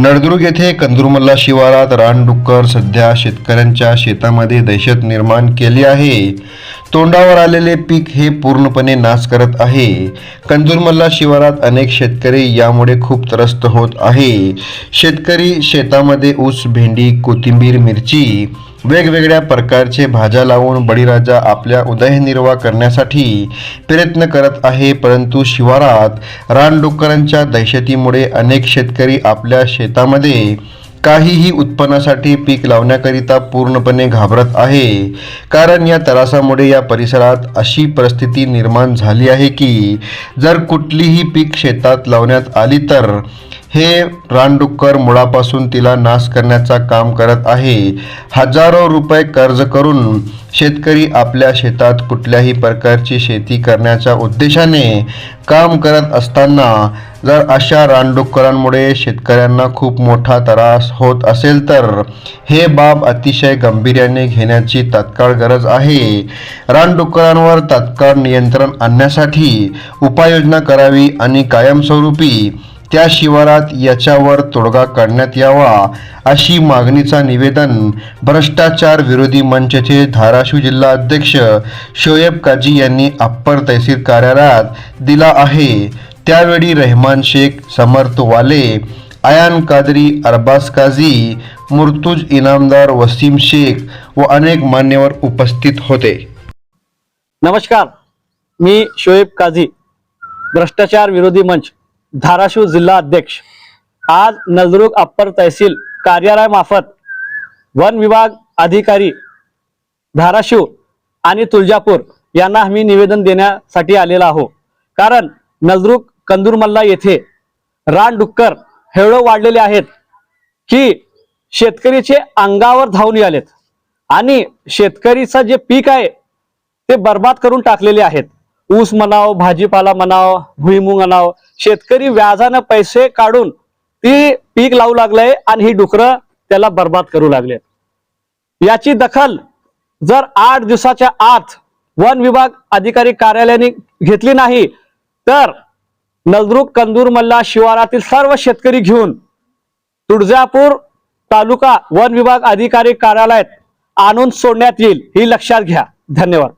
नळदुर्ग येथे कंदुरमल्ला शिवारात रानडुक्कर सध्या शेतकऱ्यांच्या शेतामध्ये दहशत निर्माण केली आहे. तोंडावर आलेले पीक हे पूर्णपणे नाश करत आहे. कंदुरमल्ला शिवारात अनेक शेतकरी यामुळे खूप त्रस्त होत आहे. शेतकरी शेतामध्ये ऊस भेंडी कोथिंबीर मिरची वेगवेगळ्या प्रकारचे भाज्या लावून बळीराजा आपल्या उदयनिर्वाह करण्यासाठी प्रयत्न करत आहे परंतु शिवारात रानडुक्करांच्या दहशतीमुळे अनेक शेतकरी आपल्या शेतामध्ये काहीही उत्पन्नासाठी पीक लावण्याकरिता पूर्णपणे घाबरत आहे. कारण या त्रासामुळे या परिसरात अशी परिस्थिती निर्माण झाली आहे की जर कुठलीही पीक शेतात लावण्यात आली तर हे रानडुक्कर मुळापासून तिला नाश करण्याचा काम करत आहे. हजारो रुपये कर्ज करून शेतकरी आपल्या शेतात कुठल्याही प्रकारची शेती करण्याच्या उद्देशाने काम करत असताना जर अशा रानडुक्करांमुळे शेतकऱ्यांना खूप मोठा त्रास होत असेल तर हे बाब अतिशय गंभीर्याने घेण्याची तात्काळ गरज आहे. रानडुक्करांवर तात्काळ नियंत्रण आणण्यासाठी उपाययोजना करावी आणि कायमस्वरूपी त्या शिवारात याच्यावर तोडगा काढण्यात यावा अशी मागणीचा निवेदन भ्रष्टाचार विरोधी मंचचे धाराशिव जिल्हा अध्यक्ष शोएब काजी यांनी अप्पर तहसील कार्यालयात दिला आहे. त्यावेळी रहमान शेख समर्थ वाले आयान कादरी अरबास काझी मुर्तुज इनामदार वसीम शेख व अनेक मान्यवर उपस्थित होते. नमस्कार. मी शोएब काझी भ्रष्टाचार विरोधी मंच. धाराशिव जिल्हा अध्यक्ष. आज नजरुक अप्पर तहसील कार्यालयामार्फत वन विभाग अधिकारी धाराशिव आणि तुळजापूर यांना आम्ही निवेदन देण्यासाठी आलेलो आहो कारण नजरुक कंदुरमल्ला येथे रानडुक्कर हेळो वाढलेले आहेत की शेतकरीचे अंगावर धावून आलेत आणि शेतकरीचं जे पीक आहे ते बर्बाद करून टाकलेले आहेत. ऊस म्हणाव भाजीपाला म्हणाव भुईमुंग म्हणाव शेतकरी व्याजानं पैसे काढून ती पीक लावू लागलंय आणि ही डुकरं त्याला बर्बाद करू लागले. याची दखल जर आठ दिवसाच्या आत वन विभाग अधिकारी कार्यालयाने घेतली नाही तर नजरुक कंदूर मल्ला शिवारातील सर्व शेतकरी घेऊन तुळजापूर तालुका वन विभाग अधिकारी कार्यालयात आणून सोडण्यात येईल ही लक्षात घ्या. धन्यवाद.